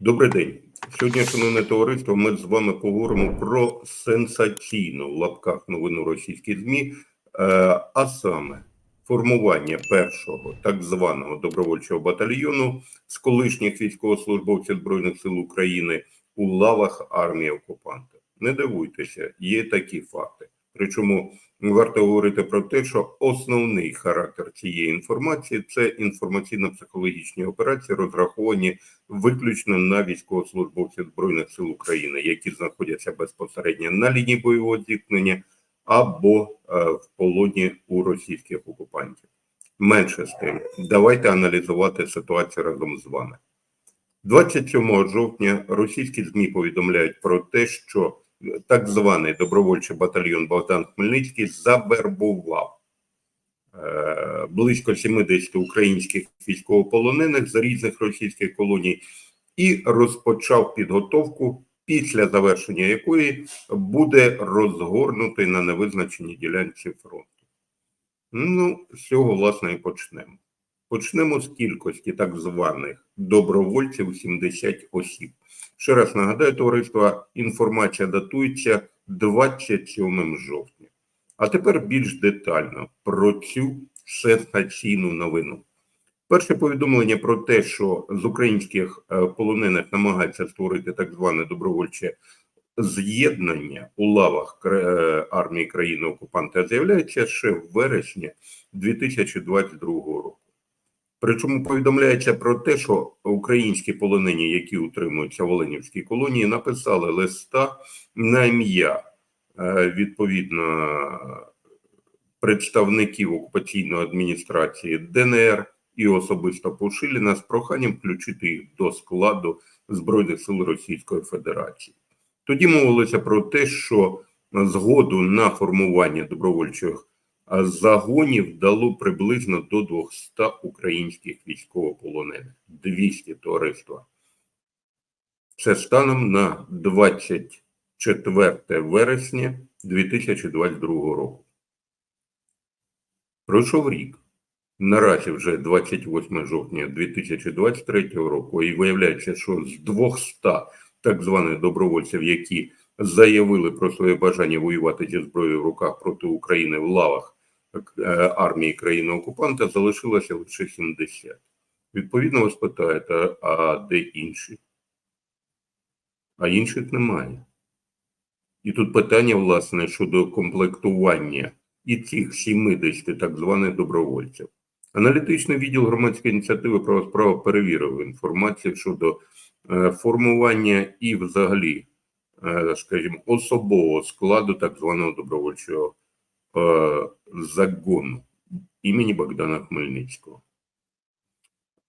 Добрий день. Сьогодні, шановне товариство, ми з вами поговоримо про сенсаційну в лапках новину російських ЗМІ, е, а саме формування першого так званого добровольчого батальйону з колишніх військовослужбовців Збройних сил України у лавах армії окупанта. Не дивуйтеся, є такі факти. Причому варто говорити про те, що основний характер цієї інформації це інформаційно-психологічні операції, розраховані виключно на військовослужбовців Збройних сил України, які знаходяться безпосередньо на лінії бойового зіткнення або е, в полоні у російських окупантів. Менше з тим, давайте аналізувати ситуацію разом з вами. 27 жовтня російські ЗМІ повідомляють про те, що так званий добровольчий батальйон Богдан Хмельницький завербував е, близько 70 українських військовополонених з різних російських колоній і розпочав підготовку, після завершення якої буде розгорнутий на невизначеній ділянці фронту. Ну, з цього, власне, і почнемо. Почнемо з кількості так званих добровольців 70 осіб. Ще раз нагадаю, товариство, інформація датується 27 жовтня. А тепер більш детально про цю сенсаційну новину. Перше повідомлення про те, що з українських е, полонених намагаються створити так зване добровольче з'єднання у лавах е, армії країни окупанта з'являється ще в вересні 2022 року. Причому повідомляється про те, що українські полонені, які утримуються в Оленівській колонії, написали листа на ім'я е, відповідно представників окупаційної адміністрації ДНР і особисто Пушиліна з проханням включити їх до складу Збройних сил Російської Федерації. Тоді мовилося про те, що згоду на формування добровольчих загонів дало приблизно до 200 українських військовополонених. 200 товариства. Це станом на 24 вересня 2022 року. Пройшов рік. Наразі вже 28 жовтня 2023 року, і виявляється, що з 200 так званих добровольців, які заявили про своє бажання воювати зі зброєю в руках проти України в лавах армії країни-окупанта, залишилося лише 70. Відповідно, ви спитаєте, а де інші? А інших немає. І тут питання, власне, щодо комплектування і цих 70 так званих добровольців. Аналітичний відділ громадської ініціативи права справа перевірив інформацію щодо е, формування і взагалі, е, скажімо, особового складу так званого добровольчого загону імені Богдана Хмельницького.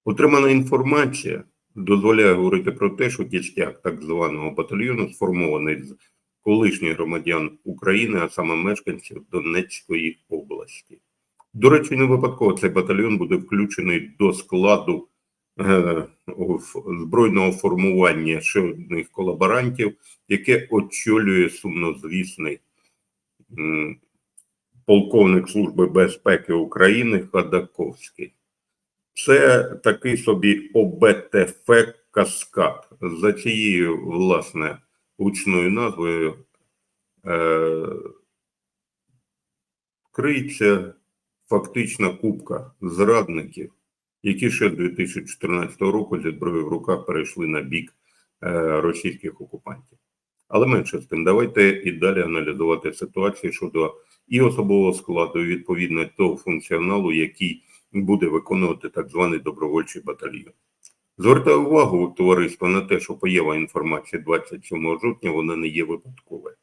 Отримана інформація дозволяє говорити про те, що кістяк так званого батальйону сформований з колишніх громадян України, а саме мешканців Донецької області. До речі, не випадково цей батальйон буде включений до складу е, збройного формування ще одних колаборантів, яке очолює сумнозвісний полковник Служби безпеки України Ходаковський. Це такий собі ОБТФ Каскад. За цією, власне, гучною назвою е, криється фактична купка зрадників, які ще з 2014 року зі зброєю в руках перейшли на бік е, російських окупантів. Але менше з тим, давайте і далі аналізувати ситуацію щодо і особового складу, відповідно того функціоналу, який буде виконувати так званий добровольчий батальйон. Звертаю увагу товариство на те, що поява інформації 27 жовтня вона не є випадковою.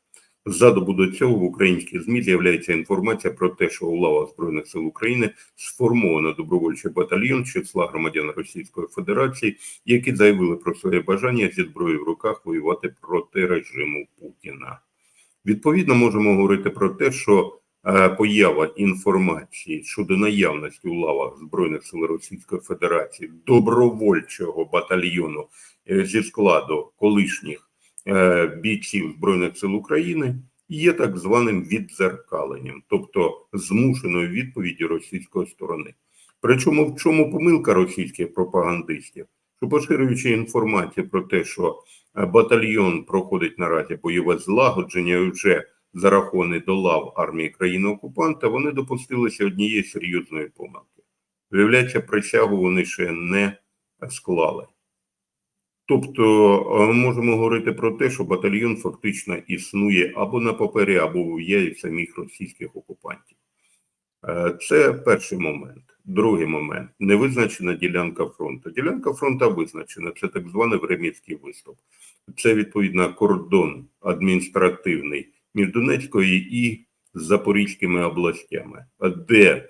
Ззаду до цього в українських ЗМІ з'являється інформація про те, що у лавах Збройних сил України сформовано добровольчий батальйон числа громадян Російської Федерації, які заявили про своє бажання зі зброєю в руках воювати проти режиму Путіна. Відповідно, можемо говорити про те, що е, поява інформації щодо наявності у лавах Збройних сил Російської Федерації добровольчого батальйону е, зі складу колишніх е, бійців Збройних сил України є так званим віддзеркаленням, тобто змушеною відповіді російської сторони. Причому в чому помилка російських пропагандистів? Що поширюючи інформацію про те, що е, батальйон проходить наразі бойове злагодження і вже зарахований до лав армії країни-окупанта, вони допустилися однієї серйозної помилки. Виявляється, присягу вони ще не склали. Тобто е, ми можемо говорити про те, що батальйон фактично існує або на папері, або в самих російських окупантів. Е, Це перший момент. Другий момент невизначена ділянка фронту. Ділянка фронту визначена. Це так званий Времівський виступ. Це відповідно кордон адміністративний між Донецькою і Запорізькими областями, де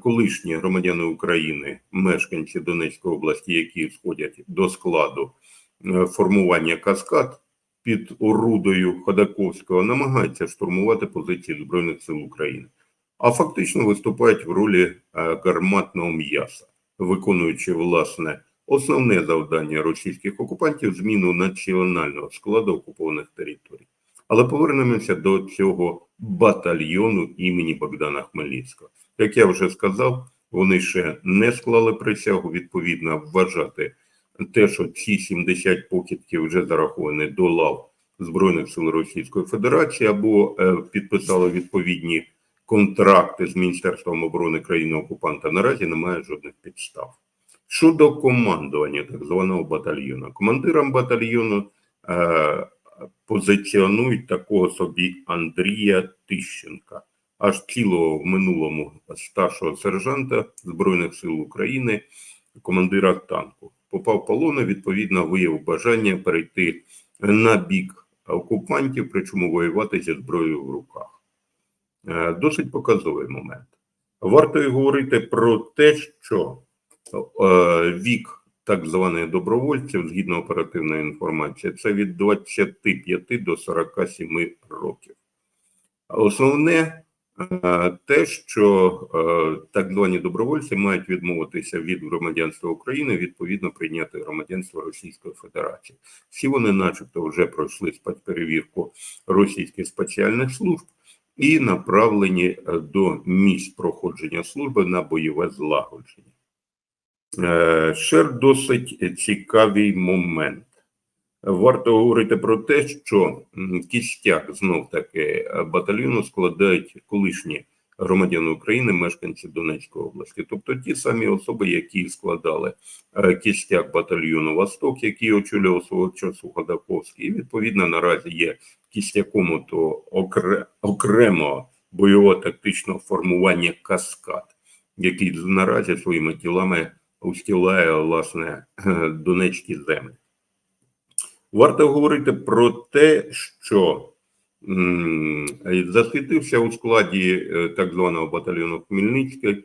колишні громадяни України, мешканці Донецької області, які входять до складу е, формування каскад під орудою Ходаковського, намагаються штурмувати позиції Збройних сил України, а фактично виступають в ролі е, гарматного м'яса, виконуючи власне основне завдання російських окупантів зміну національного складу окупованих територій. Але повернемося до цього батальйону імені Богдана Хмельницького. Як я вже сказав, вони ще не склали присягу. Відповідно, вважати те, що ці 70 покидьків вже зараховані до лав Збройних сил Російської Федерації або е, підписали відповідні контракти з Міністерством оборони країни-окупанта, наразі немає жодних підстав. Щодо командування так званого батальйону, командиром батальйону е, позиціонують такого собі Андрія Тищенка, аж цілого в минулому старшого сержанта Збройних сил України, командира танку. Попав в відповідно, виявив бажання перейти на бік окупантів, причому воювати зі зброєю в руках. Е, Досить показовий момент. Варто й говорити про те, що е, вік так званих добровольців, згідно оперативної інформації, це від 25 до 47 років. Основне е, те, що так звані добровольці мають відмовитися від громадянства України, відповідно прийняти громадянство Російської Федерації. Всі вони, начебто, вже пройшли спецперевірку російських спеціальних служб і направлені е, до місць проходження служби на бойове злагодження. Е, Ще досить цікавий момент. Варто говорити про те, що кістяк знов таки батальйону складають колишні громадяни України, мешканці Донецької області, тобто ті самі особи, які складали е, кістяк батальйону Восток, який очолював свого часу Ходаковський, і відповідно наразі є кістяком то окре- окремого бойово-тактичного формування каскад, який наразі своїми тілами устілає власне е, донецькі землі. Варто говорити про те, що засвітився у складі е, так званого батальйону Хмельницький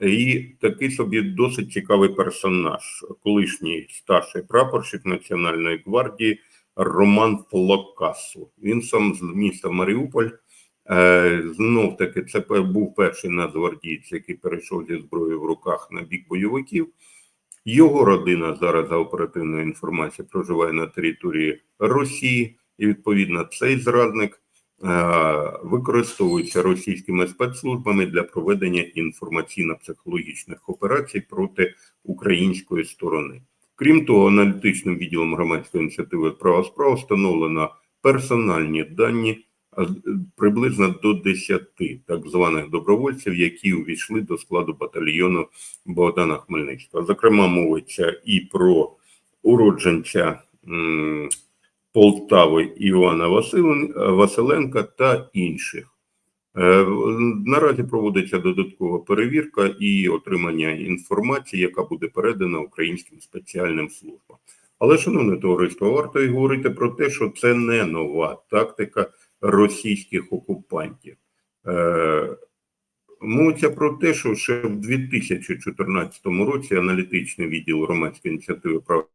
і такий собі досить цікавий персонаж, колишній старший прапорщик Національної гвардії Роман Флокасу. Він сам з міста Маріуполь. Е, Знов таки, це був перший нацгвардієць, який перейшов зі зброєю в руках на бік бойовиків. Його родина зараз за оперативною інформацією проживає на території Росії, і відповідно цей зрадник е, використовується російськими спецслужбами для проведення інформаційно-психологічних операцій проти української сторони. Крім того, аналітичним відділом громадської ініціативи права справ встановлено персональні дані з- приблизно до 10 так званих добровольців, які увійшли до складу батальйону Богдана Хмельницького. Зокрема, мовиться і про уродженця Полтави Івана Василенка та інших. Е, Наразі проводиться додаткова перевірка і отримання інформації, яка буде передана українським спеціальним службам. Але, шановне товариство, варто й говорити про те, що це не нова тактика російських окупантів. Е, Мовиться про те, що ще в 2014 році аналітичний відділ громадської ініціативи прав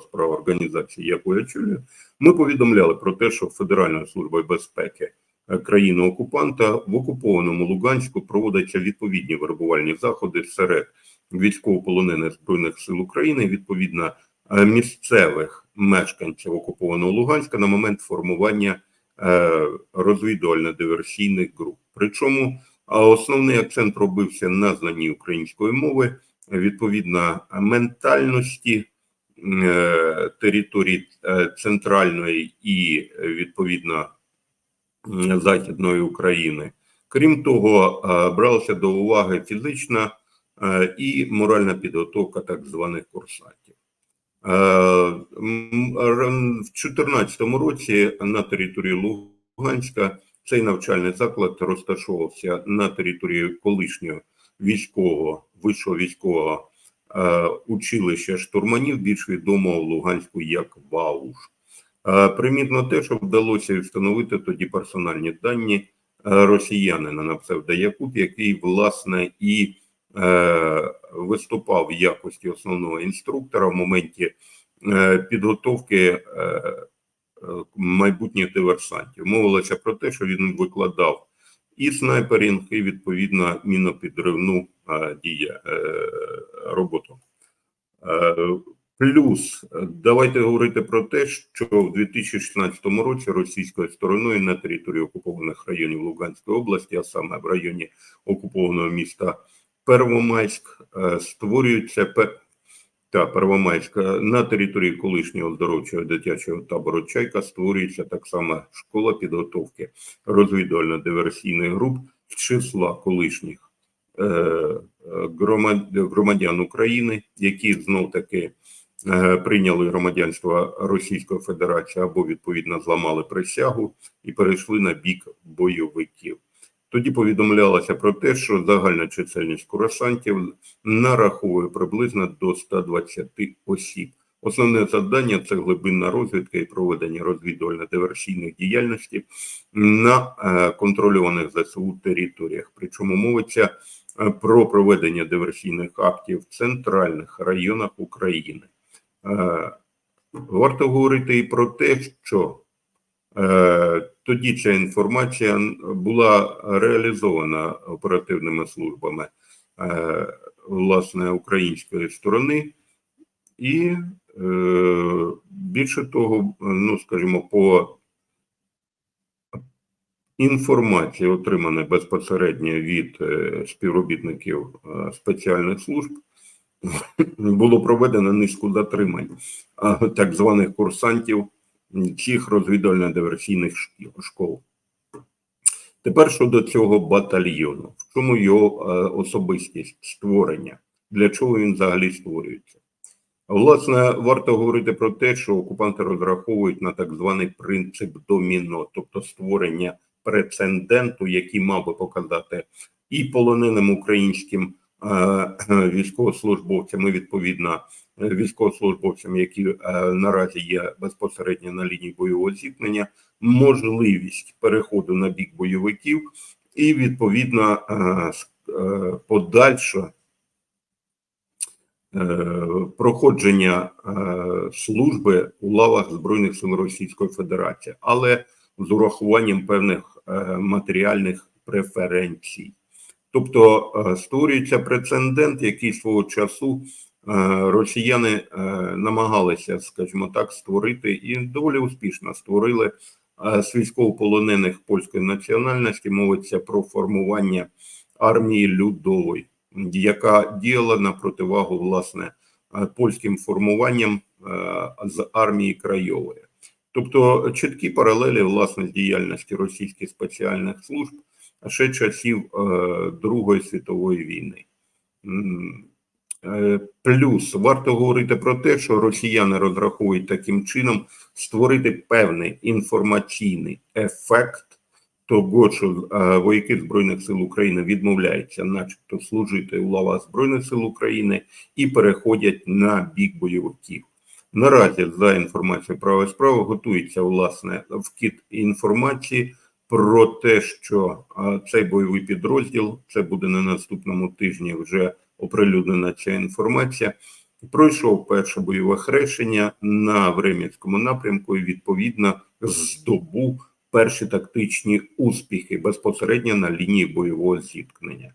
справ організації, яку я очолюю, ми повідомляли про те, що Федеральною службою безпеки е, країни-окупанта в окупованому Луганську проводяться відповідні вербувальні заходи серед військовополонених збройних сил України, відповідно е, місцевих мешканців окупованого Луганська на момент формування е, розвідувально-диверсійних груп. Причому основний акцент робився на знанні української мови відповідно ментальності е, території е, центральної і е, відповідно західної України. Крім того, бралася до уваги фізична і моральна підготовка так званих курсантів. В 2014 році на території Луганська цей навчальний заклад розташовувався на території колишнього військового вищого військового е, училища штурманів, більш відомого в Луганську як ВАУШ. Е, примітно те, що вдалося встановити тоді персональні дані е, росіянина на псевдоякут, який власне і виступав в якості основного інструктора в моменті підготовки майбутніх диверсантів. Мовилося про те, що він викладав і снайперінг, і відповідно мінопідривну дія е, роботу. Е, Плюс давайте говорити про те, що в 2016 році російською стороною на території окупованих районів Луганської області, а саме в районі окупованого міста Первомайськ, е, створюється та Первомайська на території колишнього оздоровчого дитячого табору Чайка створюється так само школа підготовки розвідувально-диверсійних груп з числа колишніх е, громадян України, які знов таки е, прийняли громадянство Російської Федерації або відповідно зламали присягу і перейшли на бік бойовиків. Тоді повідомлялося про те, що загальна чисельність курсантів нараховує приблизно до 120 осіб. Основне завдання це глибинна розвідка і проведення розвідувально-диверсійних діяльності на е, контрольованих ЗСУ територіях. Причому мовиться е, про проведення диверсійних актів в центральних районах України. Е, Варто говорити і про те, що тоді ця інформація була реалізована оперативними службами е, власне української сторони, і е, більше того, ну скажімо, по інформації, отриманої безпосередньо від е, співробітників спеціальних служб, було проведено низку затримань а, так званих курсантів цих розвідувально-диверсійних школ. Тепер щодо цього батальйону, в чому його е, особистість створення, для чого він взагалі створюється? Власне, варто говорити про те, що окупанти розраховують на так званий принцип доміно, тобто створення прецеденту, який мав би показати і полоненим українським е, е, військовослужбовцям, і відповідно військовослужбовцям, які е, наразі є безпосередньо на лінії бойового зіткнення, можливість переходу на бік бойовиків і відповідно е, е, подальше проходження служби у лавах Збройних сил Російської Федерації, але з урахуванням певних матеріальних преференцій. Тобто створюється прецедент, який свого часу росіяни е, намагалися, скажімо так, створити і доволі успішно створили е, з військовополонених польської національності. Мовиться про формування армії Людової, яка діяла на противагу власне е, польським формуванням е, з армії Крайової. Тобто чіткі паралелі власне діяльності російських спеціальних служб ще часів е, Другої світової війни. Е, Плюс варто говорити про те, що росіяни розраховують таким чином створити певний інформаційний ефект того, що е, вояки Збройних сил України відмовляються, начебто, служити у лавах Збройних сил України і переходять на бік бойовиків. Наразі за інформацією права справи готується власне вкид інформації про те, що а, цей бойовий підрозділ це буде на наступному тижні. Вже оприлюднена ця інформація. Пройшов перше бойове хрещення на Времівському напрямку і відповідно здобув перші тактичні успіхи безпосередньо на лінії бойового зіткнення.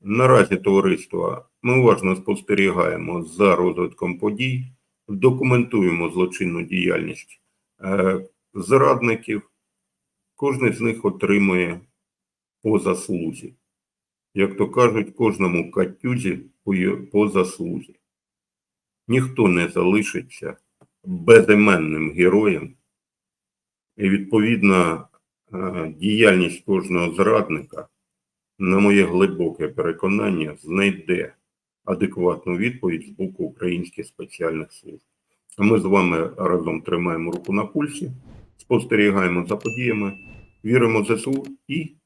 Наразі товариство ми уважно спостерігаємо за розвитком подій, документуємо злочинну діяльність е, зрадників. Кожен з них отримує по заслузі. Як то кажуть, кожному катюзі по, заслузі. Ніхто не залишиться безіменним героєм, і відповідно е, діяльність кожного зрадника, на моє глибоке переконання, знайде адекватну відповідь з боку українських спеціальних служб. Ми з вами разом тримаємо руку на пульсі, спостерігаємо за подіями, віримо в ЗСУ і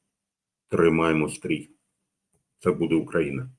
тримаємо стрій. Це буде Україна.